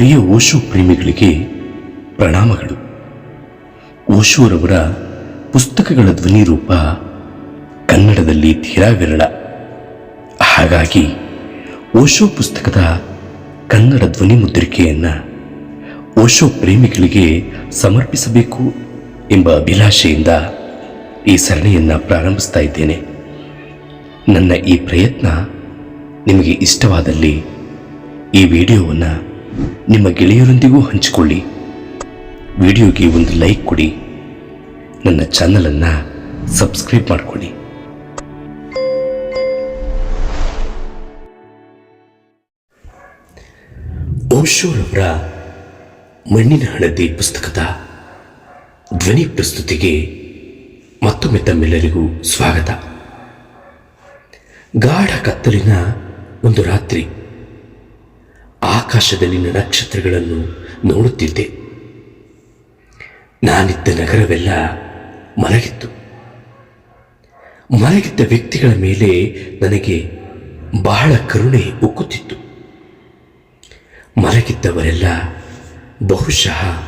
ಪ್ರಿಯ ಓಶೋ ಪ್ರೇಮಿಗಳಿಗೆ ಪ್ರಣಾಮಗಳು. ಓಶೋರವರ ಪುಸ್ತಕಗಳ ಧ್ವನಿ ರೂಪ ಕನ್ನಡದಲ್ಲಿ ತೀರಾ ವಿರಳ ಹಾಗಾಗಿ ಓಶೋ ಪುಸ್ತಕದ ಕನ್ನಡ ಧ್ವನಿ ಮುದ್ರಿಕೆಯನ್ನು ಓಶೋ ಪ್ರೇಮಿಗಳಿಗೆ ಸಮರ್ಪಿಸಬೇಕು ಎಂಬ ಅಭಿಲಾಷೆಯಿಂದ ಈ ಸರಣಿಯನ್ನು ಪ್ರಾರಂಭಿಸ್ತಾ ಇದ್ದೇನೆ. ನನ್ನ ಈ ಪ್ರಯತ್ನ ನಿಮಗೆ ಇಷ್ಟವಾದಲ್ಲಿ ಈ ವಿಡಿಯೋವನ್ನು ನಿಮ್ಮ ಗೆಳೆಯರೊಂದಿಗೂ ಹಂಚಿಕೊಳ್ಳಿ. ವಿಡಿಯೋಗೆ ಒಂದು ಲೈಕ್ ಕೊಡಿ. ನನ್ನ ಚಾನಲನ್ನು ಸಬ್ಸ್ಕ್ರೈಬ್ ಮಾಡಿಕೊಳ್ಳಿ. ಓಶೋರವರ ಮಣ್ಣಿನ ಹಣದಿ ಪುಸ್ತಕದ ಧ್ವನಿ ಪ್ರಸ್ತುತಿಗೆ ಮತ್ತೊಮ್ಮೆ ತಮ್ಮೆಲ್ಲರಿಗೂ ಸ್ವಾಗತ. ಗಾಢ ಕತ್ತಲಿನ ಒಂದು ರಾತ್ರಿ ಆಕಾಶದಲ್ಲಿನ ನಕ್ಷತ್ರಗಳನ್ನು ನೋಡುತ್ತಿದ್ದೆ. ನಾನಿದ್ದ ನಗರವೆಲ್ಲ ಮಲಗಿತ್ತು. ಮಲಗಿದ್ದ ವ್ಯಕ್ತಿಗಳ ಮೇಲೆ ನನಗೆ ಬಹಳ ಕರುಣೆ ಉಕ್ಕುತ್ತಿತ್ತು. ಮಲಗಿದ್ದವರೆಲ್ಲ ಬಹುಶಃ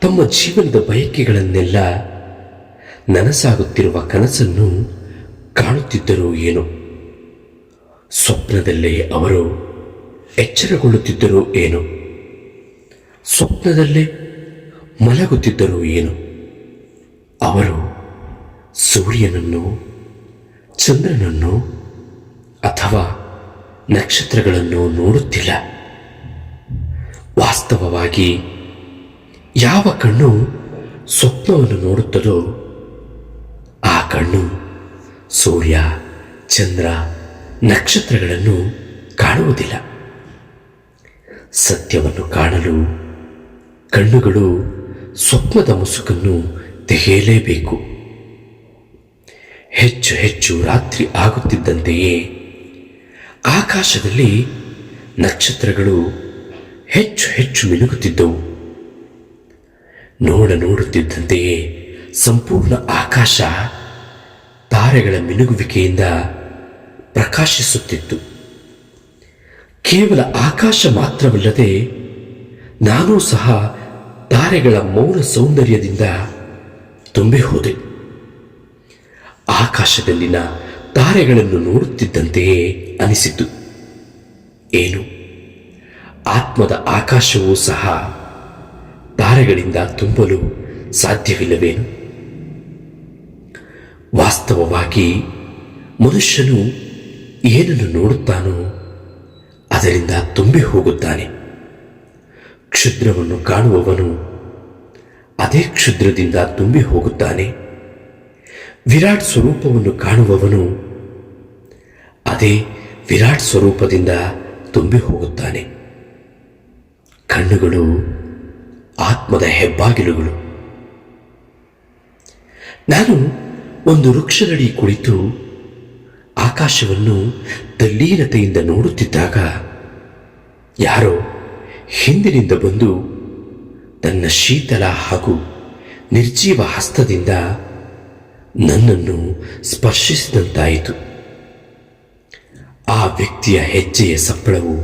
ತಮ್ಮ ಜೀವನದ ಬಯಕೆಗಳನ್ನೆಲ್ಲ ನನಸಾಗುತ್ತಿರುವ ಕನಸನ್ನು ಕಾಣುತ್ತಿದ್ದರು ಏನೋ. ಸ್ವಪ್ನದಲ್ಲೇ ಅವರು ಎಚ್ಚರಗೊಳ್ಳುತ್ತಿದ್ದರೋ ಏನು? ಸ್ವಪ್ನದಲ್ಲೇ ಮಲಗುತ್ತಿದ್ದರು ಏನು? ಅವರು ಸೂರ್ಯನನ್ನು, ಚಂದ್ರನನ್ನು ಅಥವಾ ನಕ್ಷತ್ರಗಳನ್ನು ನೋಡುತ್ತಿಲ್ಲ. ವಾಸ್ತವವಾಗಿ ಯಾವ ಕಣ್ಣು ಸ್ವಪ್ನವನ್ನು ನೋಡುತ್ತದೋ ಆ ಕಣ್ಣು ಸೂರ್ಯ, ಚಂದ್ರ, ನಕ್ಷತ್ರಗಳನ್ನು ಕಾಣುವುದಿಲ್ಲ. ಸತ್ಯವನ್ನು ಕಾಣಲು ಕಣ್ಣುಗಳು ಸ್ವಪ್ನದ ಮುಸುಕನ್ನು ತೆಗೆಯಲೇಬೇಕು. ಹೆಚ್ಚು ಹೆಚ್ಚು ರಾತ್ರಿ ಆಗುತ್ತಿದ್ದಂತೆಯೇ ಆಕಾಶದಲ್ಲಿ ನಕ್ಷತ್ರಗಳು ಹೆಚ್ಚು ಹೆಚ್ಚು ಮಿನುಗುತ್ತಿದ್ದವು. ನೋಡ ನೋಡುತ್ತಿದ್ದಂತೆಯೇ ಸಂಪೂರ್ಣ ಆಕಾಶ ತಾರೆಗಳ ಮಿನುಗುವಿಕೆಯಿಂದ ಪ್ರಕಾಶಿಸುತ್ತಿತ್ತು. ಕೇವಲ ಆಕಾಶ ಮಾತ್ರವಲ್ಲದೆ ನಾನೂ ಸಹ ತಾರೆಗಳ ಮೌನ ಸೌಂದರ್ಯದಿಂದ ತುಂಬಿ ಹೋದೆ. ಆಕಾಶದಲ್ಲಿನ ತಾರೆಗಳನ್ನು ನೋಡುತ್ತಿದ್ದಂತೆಯೇ ಅನಿಸಿತು. ಏನು? ಆತ್ಮದ ಆಕಾಶವೂ ಸಹ ತಾರೆಗಳಿಂದ ತುಂಬಲು ಸಾಧ್ಯವಿಲ್ಲವೇನು? ವಾಸ್ತವವಾಗಿ ಮನುಷ್ಯನು ಏನನ್ನು ನೋಡುತ್ತಾನೋ ಅದರಿಂದ ತುಂಬಿ ಹೋಗುತ್ತಾನೆ. ಕ್ಷುದ್ರವನ್ನು ಕಾಣುವವನು ಅದೇ ಕ್ಷುದ್ರದಿಂದ ತುಂಬಿ ಹೋಗುತ್ತಾನೆ. ವಿರಾಟ್ ಸ್ವರೂಪವನ್ನು ಕಾಣುವವನು ಅದೇ ವಿರಾಟ್ ಸ್ವರೂಪದಿಂದ ತುಂಬಿ ಹೋಗುತ್ತಾನೆ. ಕಣ್ಣುಗಳು, ಆತ್ಮದ ಹೆಬ್ಬಾಗಿಲುಗಳು. ನಾನು ಒಂದು ವೃಕ್ಷದಡಿ ಕುಳಿತು ಆಕಾಶವನ್ನು ತಲ್ಲೀನತೆಯಿಂದ ನೋಡುತ್ತಿದ್ದಾಗ ಯಾರೋ ಹಿಂದಿನಿಂದ ಬಂದು ತನ್ನ ಶೀತಲ ಹಾಗೂ ನಿರ್ಜೀವ ಹಸ್ತದಿಂದ ನನ್ನನ್ನು ಸ್ಪರ್ಶಿಸಿದಂತಾಯಿತು. ಆ ವ್ಯಕ್ತಿಯ ಹೆಜ್ಜೆಯ ಸಪ್ಪಳವು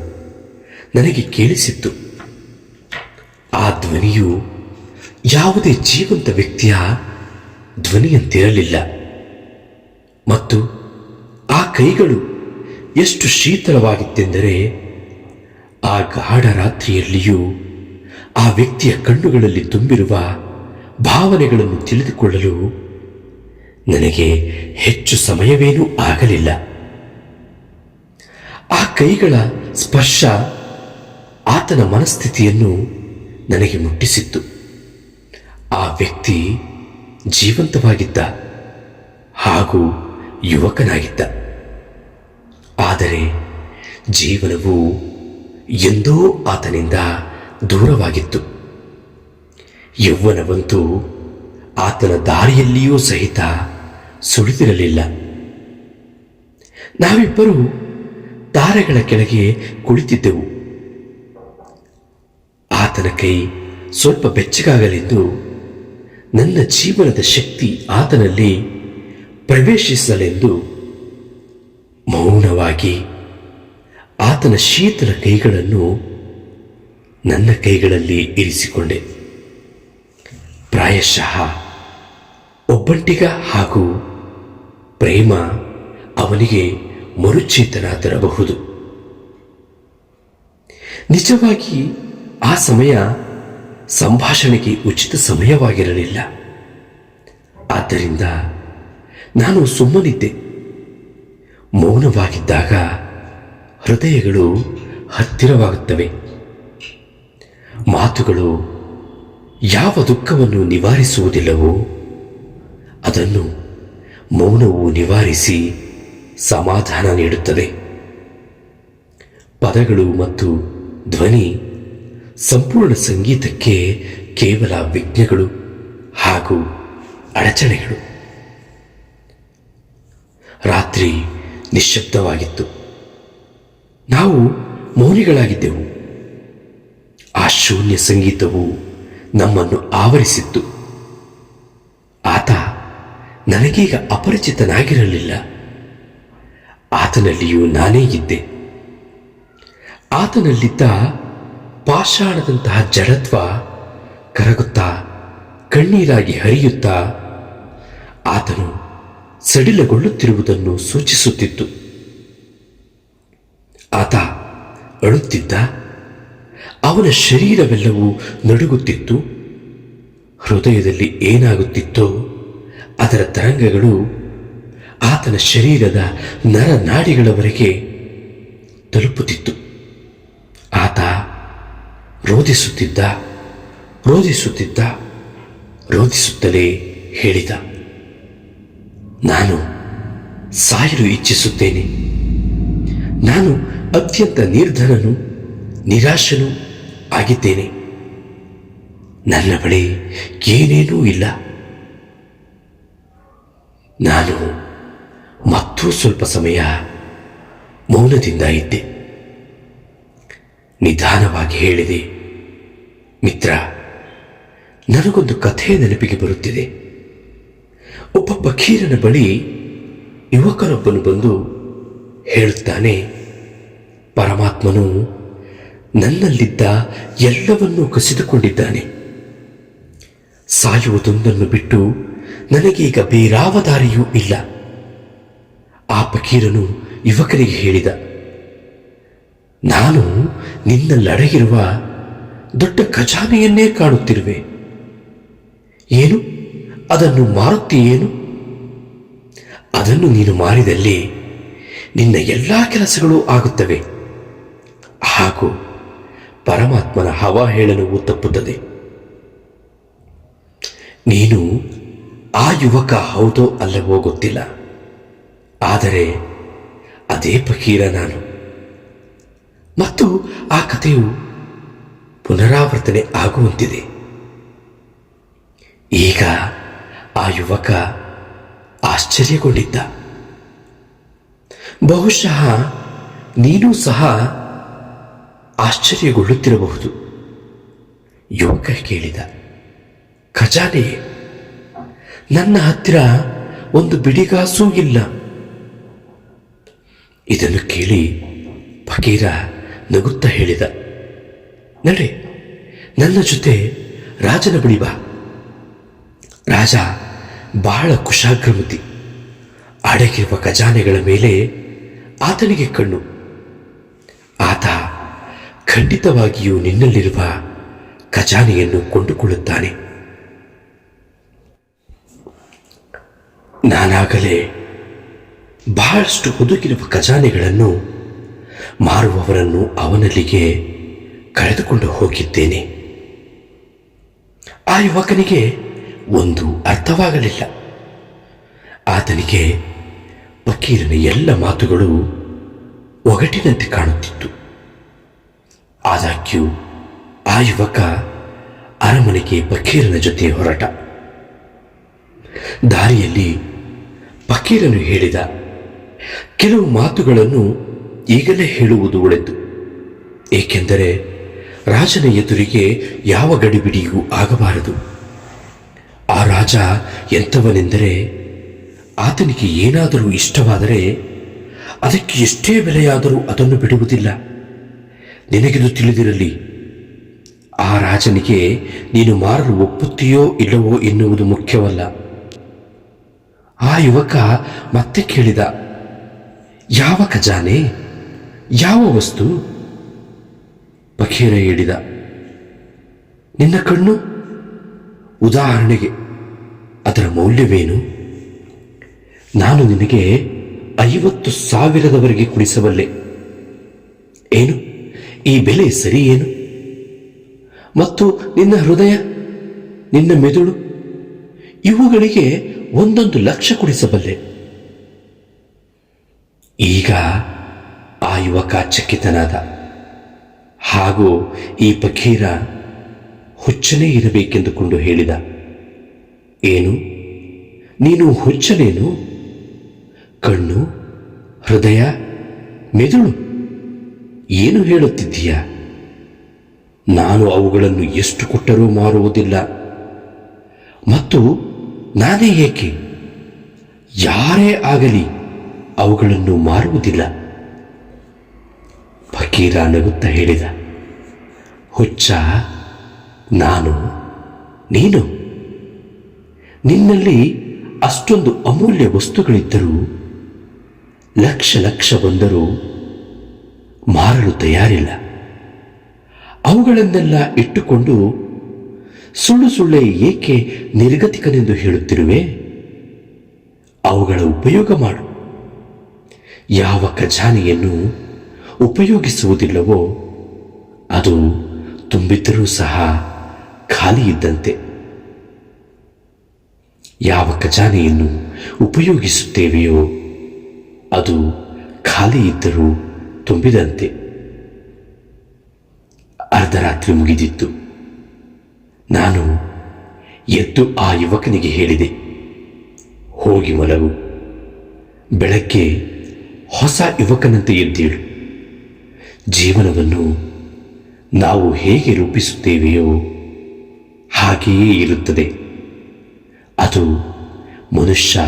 ನನಗೆ ಕೇಳಿಸಿತ್ತು. ಆ ಧ್ವನಿಯು ಯಾವುದೇ ಜೀವಂತ ವ್ಯಕ್ತಿಯ ಧ್ವನಿಯಂತಿರಲಿಲ್ಲ. ಮತ್ತು ಆ ಕೈಗಳು ಎಷ್ಟು ಶೀತಲವಾಗಿತ್ತೆಂದರೆ ಆ ಗಾಢ ರಾತ್ರಿಯಲ್ಲಿಯೂ ಆ ವ್ಯಕ್ತಿಯ ಕಣ್ಣುಗಳಲ್ಲಿ ತುಂಬಿರುವ ಭಾವನೆಗಳನ್ನು ತಿಳಿದುಕೊಳ್ಳಲು ನನಗೆ ಹೆಚ್ಚು ಸಮಯವೇನೂ ಆಗಲಿಲ್ಲ. ಆ ಕೈಗಳ ಸ್ಪರ್ಶ ಆತನ ಮನಸ್ಥಿತಿಯನ್ನು ನನಗೆ ಮುಟ್ಟಿಸಿತ್ತು. ಆ ವ್ಯಕ್ತಿ ಜೀವಂತವಾಗಿದ್ದ ಹಾಗೂ ಯುವಕನಾಗಿದ್ದ. ಆದರೆ ಜೀವನವು ಎಂದೋ ಆತನಿಂದ ದೂರವಾಗಿತ್ತು. ಯೌವನವಂತೂ ಆತನ ದಾರಿಯಲ್ಲಿಯೂ ಸಹಿತ ಸುಳಿದಿರಲಿಲ್ಲ. ನಾವಿಬ್ಬರು ತಾರೆಗಳ ಕೆಳಗೆ ಕುಳಿತಿದ್ದೆವು. ಆತನ ಕೈ ಸ್ವಲ್ಪ ಬೆಚ್ಚಗಾಗಲಿದ್ದು ನನ್ನ ಜೀವನದ ಶಕ್ತಿ ಆತನಲ್ಲಿ ಪ್ರವೇಶಿಸಲೆಂದು ಮೌನವಾಗಿ ಆತನ ಶೀತಲ ಕೈಗಳನ್ನು ನನ್ನ ಕೈಗಳಲ್ಲಿ ಇರಿಸಿಕೊಂಡೆ. ಪ್ರಾಯಶಃ ಒಬ್ಬಂಟಿಗ ಹಾಗೂ ಪ್ರೇಮ ಅವನಿಗೆ ಮರುಚೇತನ ನಿಜವಾಗಿ ಆ ಸಮಯ ಸಂಭಾಷಣೆಗೆ ಉಚಿತ ಸಮಯವಾಗಿರಲಿಲ್ಲ. ಆದ್ದರಿಂದ ನಾನು ಸುಮ್ಮನಿದ್ದೆ. ಮೌನವಾಗಿದ್ದಾಗ ಹೃದಯಗಳು ಹತ್ತಿರವಾಗುತ್ತವೆ. ಮಾತುಗಳು ಯಾವ ದುಃಖವನ್ನು ನಿವಾರಿಸುವುದಿಲ್ಲವೋ ಅದನ್ನು ಮೌನವು ನಿವಾರಿಸಿ ಸಮಾಧಾನ ನೀಡುತ್ತದೆ. ಪದಗಳು ಮತ್ತು ಧ್ವನಿ ಸಂಪೂರ್ಣ ಸಂಗೀತಕ್ಕೆ ಕೇವಲ ವಿಘ್ನಗಳು ಹಾಗೂ ಅಡಚಣೆಗಳು. ರಾತ್ರಿ ನಿಶ್ಶಬ್ದವಾಗಿತ್ತು. ನಾವು ಮೌನಿಗಳಾಗಿದ್ದೆವು. ಆ ಶೂನ್ಯ ಸಂಗೀತವು ನಮ್ಮನ್ನು ಆವರಿಸಿತ್ತು. ಆತ ನನಗೀಗ ಅಪರಿಚಿತನಾಗಿರಲಿಲ್ಲ. ಆತನಲ್ಲಿಯೂ ನಾನೇ ಇದ್ದೆ. ಆತನಲ್ಲಿದ್ದ ಪಾಷಾಣದಂತಹ ಜಡತ್ವ ಕರಗುತ್ತಾ ಕಣ್ಣೀರಾಗಿ ಹರಿಯುತ್ತಾ ಆತನು ಸಡಿಲಗೊಳ್ಳುತ್ತಿರುವುದನ್ನು ಸೂಚಿಸುತ್ತಿತ್ತು. ಆತ ಅಳುತ್ತಿದ್ದ. ಅವನ ಶರೀರವೆಲ್ಲವೂ ನಡುಗುತ್ತಿತ್ತು. ಹೃದಯದಲ್ಲಿ ಏನಾಗುತ್ತಿತ್ತೋ ಅದರ ತರಂಗಗಳು ಆತನ ಶರೀರದ ನರನಾಡಿಗಳವರೆಗೆ ತಲುಪುತ್ತಿತ್ತು. ಆತ ರೋಧಿಸುತ್ತಿದ್ದ ರೋಧಿಸುತ್ತಿದ್ದ, ರೋಧಿಸುತ್ತಲೇ ಹೇಳಿದ. ನಾನು ಸಾಯಲು ಇಚ್ಛಿಸುತ್ತೇನೆ. ನಾನು ಅತ್ಯಂತ ನಿರ್ಧನನು, ನಿರಾಶನೂ ಆಗಿದ್ದೇನೆ. ನನ್ನ ಬಳಿ ಏನೇನೂ ಇಲ್ಲ. ನಾನು ಮತ್ತೂ ಸ್ವಲ್ಪ ಸಮಯ ಮೌನದಿಂದ ಇದ್ದೆ. ನಿಧಾನವಾಗಿ ಹೇಳಿದೆ, ಮಿತ್ರ, ನನಗೊಂದು ಕಥೆ ನೆನಪಿಗೆ ಬರುತ್ತಿದೆ. ಒಬ್ಬ ಫಕೀರನ ಬಳಿ ಯುವಕನೊಬ್ಬನು ಬಂದು ಹೇಳುತ್ತಾನೆ ಪರಮಾತ್ಮನು ನನ್ನಲ್ಲಿದ್ದ ಎಲ್ಲವನ್ನೂ ಕಸಿದುಕೊಂಡಿದ್ದಾನೆ. ಸಾಯುವುದೊಂದನ್ನು ಬಿಟ್ಟು ನನಗೀಗ ಬೇರಾವ ದಾರಿಯೂ ಇಲ್ಲ. ಆ ಫಕೀರನು ಯುವಕರಿಗೆ ಹೇಳಿದ, ನಾನು ನಿನ್ನಲ್ಲಡಗಿರುವ ದೊಡ್ಡ ಖಜಾನೆಯನ್ನೇ ಕಾಣುತ್ತಿರುವೆ. ಏನು? ಅದನ್ನು ಮಾರುತ್ತೀಯೇನು? ಅದನ್ನು ನೀನು ಮಾರಿದಲ್ಲಿ ನಿನ್ನ ಎಲ್ಲ ಕೆಲಸಗಳು ಆಗುತ್ತವೆ. ಹಾಗೂ ಪರಮಾತ್ಮನ ಹವಾ ಹೇಳಲು ತಪ್ಪುತ್ತದೆ ನೀನು ಆ ಯುವಕ ಹೌದೋ ಅಲ್ಲವೋ ಗೊತ್ತಿಲ್ಲ. ಆದರೆ ಅದೇ ಫಕೀರ ನಾನು. ಮತ್ತು ಆ ಕಥೆಯು ಪುನರಾವರ್ತನೆ ಆಗುವಂತಿದೆ. ಈಗ ಆ ಯುವಕ ಆಶ್ಚರ್ಯಗೊಂಡಿದ್ದ. ಬಹುಶಃ ನೀನೂ ಸಹ ಆಶ್ಚರ್ಯಗೊಳ್ಳುತ್ತಿರಬಹುದು, ಯುವಕ ಕೇಳಿದ. ಖಜಾನೆ, ನನ್ನ ಹತ್ತಿರ ಒಂದು ಬಿಡಿಗಾಸೂ ಇಲ್ಲ. ಇದನ್ನು ಕೇಳಿ ಫಕೀರ ನಗುತ್ತ ಹೇಳಿದ. ನಡೆ, ನನ್ನ ಜೊತೆ ರಾಜನ ಬಳಿ ಬಾ. ರಾಜ ಬಹಳ ಕುಶಾಗ್ರಮತಿ. ಅಡಗಿರುವ ಖಜಾನೆಗಳ ಮೇಲೆ ಆತನಿಗೆ ಕಣ್ಣು. ಆತ ಖಂಡಿತವಾಗಿಯೂ ನಿನ್ನಲ್ಲಿರುವ ಖಜಾನೆಯನ್ನು ಕೊಂಡುಕೊಳ್ಳುತ್ತಾನೆ. ನಾನಾಗಲೇ ಬಹಳಷ್ಟು ಹುದುಗಿರುವ ಖಜಾನೆಗಳನ್ನು ಮಾರುವವರನ್ನು ಅವನಲ್ಲಿಗೆ ಕಳೆದುಕೊಂಡು ಹೋಗಿದ್ದೇನೆ. ಆ ಯುವಕನಿಗೆ ಒಂದು ಅರ್ಥವಾಗಲಿಲ್ಲ. ಆತನಿಗೆ ಫಕೀರನ ಎಲ್ಲ ಮಾತುಗಳು ಒಗಟಿನಂತೆ ಕಾಣುತ್ತಿತ್ತು. ಆದಾಗ್ಯೂ, ಆ ಯುವಕ ಅರಮನೆಗೆ ಫಕೀರನ ಜೊತೆ ಹೊರಟ. ದಾರಿಯಲ್ಲಿ ಫಕೀರನು ಹೇಳಿದ ಕೆಲವು ಮಾತುಗಳನ್ನು ಈಗಲೇ ಹೇಳುವುದು ಒಳೆದು ಏಕೆಂದರೆ ರಾಜನ ಎದುರಿಗೆ ಯಾವ ಗಡಿಬಿಡಿಯೂ ಆಗಬಾರದು. ಆ ರಾಜ ಎಂಥವನೆಂದರೆ ಆತನಿಗೆ ಏನಾದರೂ ಇಷ್ಟವಾದರೆ ಅದಕ್ಕೆ ಎಷ್ಟೇ ಬೆಲೆಯಾದರೂ ಅದನ್ನು ಬಿಡುವುದಿಲ್ಲ. ನಿನಗಿದು ತಿಳಿದಿರಲಿ, ಆ ರಾಜನಿಗೆ ನೀನು ಮಾರಲು ಒಪ್ಪುತ್ತೀಯೋ ಇಲ್ಲವೋ ಎನ್ನುವುದು ಮುಖ್ಯವಲ್ಲ. ಆ ಯುವಕ ಮತ್ತೆ ಕೇಳಿದ, ಯಾವ ಖಜಾನೆ, ಯಾವ ವಸ್ತು? ಬಖೀರ ಹೇಳಿದ, ನಿನ್ನ ಕಣ್ಣು ಉದಾಹರಣೆಗೆ, ಅದರ ಮೌಲ್ಯವೇನು? ನಾನು ನಿನಗೆ ಐವತ್ತು ಸಾವಿರದವರೆಗೆ ಕುಡಿಸಬಲ್ಲೆ. ಏನು? ಈ ಬೆಲೆ ಸರಿ ಏನು ಮತ್ತು ನಿನ್ನ ಹೃದಯ, ನಿನ್ನ ಮೆದುಳು, ಇವುಗಳಿಗೆ ಒಂದೊಂದು ಲಕ್ಷ ಕುಡಿಸಬಲ್ಲೆ. ಈಗ ಆ ಯುವಕ ಚಕಿತನಾದ. ಹಾಗೂ ಈ ಫಕೀರ ಹುಚ್ಚನೇ ಇರಬೇಕೆಂದುಕೊಂಡು ಹೇಳಿದ. ಏನು? ನೀನು ಹುಚ್ಚನೇನು? ಕಣ್ಣು, ಹೃದಯ, ಮೆದುಳು? ಏನು ಹೇಳುತ್ತಿದ್ದೀಯ? ನಾನು ಅವುಗಳನ್ನು ಎಷ್ಟು ಕೊಟ್ಟರೂ ಮಾರುವುದಿಲ್ಲ. ಮತ್ತು ನಾನೇ ಏಕೆ? ಯಾರೇ ಆಗಲಿ ಅವುಗಳನ್ನು ಮಾರುವುದಿಲ್ಲ. ಫಕೀರ ನಗುತ್ತ ಹೇಳಿದ. ಹುಚ್ಚ ನಾನು, ನೀನು? ನಿನ್ನಲ್ಲಿ ಅಷ್ಟೊಂದು ಅಮೂಲ್ಯ ವಸ್ತುಗಳಿದ್ದರೂ, ಲಕ್ಷ ಲಕ್ಷ ಬಂದರೂ ಮಾರಲು ತಯಾರಿಲ್ಲ. ಅವುಗಳನ್ನೆಲ್ಲ ಇಟ್ಟುಕೊಂಡು ಸುಳ್ಳು ಸುಳ್ಳೆ ಏಕೆ ನಿರ್ಗತಿಕನೆಂದು ಹೇಳುತ್ತಿರುವೆ? ಅವುಗಳ ಉಪಯೋಗ ಮಾಡು. ಯಾವ ಖಜಾನೆಯನ್ನು ಉಪಯೋಗಿಸುವುದಿಲ್ಲವೋ ಅದು ತುಂಬಿದ್ದರೂ ಸಹ ಖಾಲಿ ಇದ್ದಂತೆ. ಯಾವ ಖಜಾನೆಯನ್ನು ಉಪಯೋಗಿಸುತ್ತೇವೆಯೋ ಅದು ಖಾಲಿ ಇದ್ದರೂ ತುಂಬಿದಂತೆ. ಅರ್ಧರಾತ್ರಿ ಮುಗಿದಿತ್ತು. ನಾನು ಎದ್ದು ಆ ಯುವಕನಿಗೆ ಹೇಳಿದೆ, ಹೋಗಿ ಮಲಗು. ಬೆಳಗ್ಗೆ ಹೊಸ ಯುವಕನಂತೆ ಎದ್ದೇಳು. ಜೀವನವನ್ನು ನಾವು ಹೇಗೆ ರೂಪಿಸುತ್ತೇವೆಯೋ ಹಾಗೆಯೇ ಇರುತ್ತದೆ. ಅದು ಮನುಷ್ಯ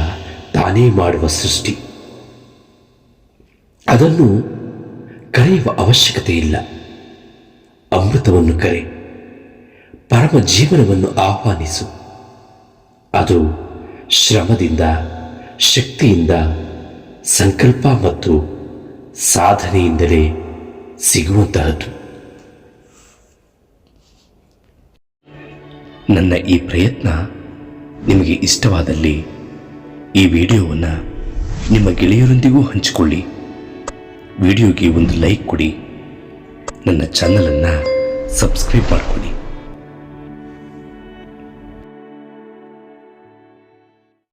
ತಾನೇ ಮಾಡುವ ಸೃಷ್ಟಿ. ಅದನ್ನು ಕರೆಯುವ ಅವಶ್ಯಕತೆ ಇಲ್ಲ ಅಮೃತವನ್ನು ಕರೆ ಪರಮ ಜೀವನವನ್ನು ಆಹ್ವಾನಿಸು. ಅದು ಶ್ರಮದಿಂದ, ಶಕ್ತಿಯಿಂದ, ಸಂಕಲ್ಪ ಮತ್ತು ಸಾಧನೆಯಿಂದಲೇ ಸಿಗುವಂತಹದ್ದು. ನನ್ನ ಈ ಪ್ರಯತ್ನ ನಿಮಗೆ ಇಷ್ಟವಾದಲ್ಲಿ ಈ ವಿಡಿಯೋವನ್ನು ನಿಮ್ಮ ಗೆಳೆಯರೊಂದಿಗೂ ಹಂಚಿಕೊಳ್ಳಿ. ವಿಡಿಯೋಗೆ ಒಂದು ಲೈಕ್ ಕೊಡಿ. ನನ್ನ ಚಾನಲನ್ನು ಸಬ್ಸ್ಕ್ರೈಬ್ ಮಾಡಿಕೊಡಿ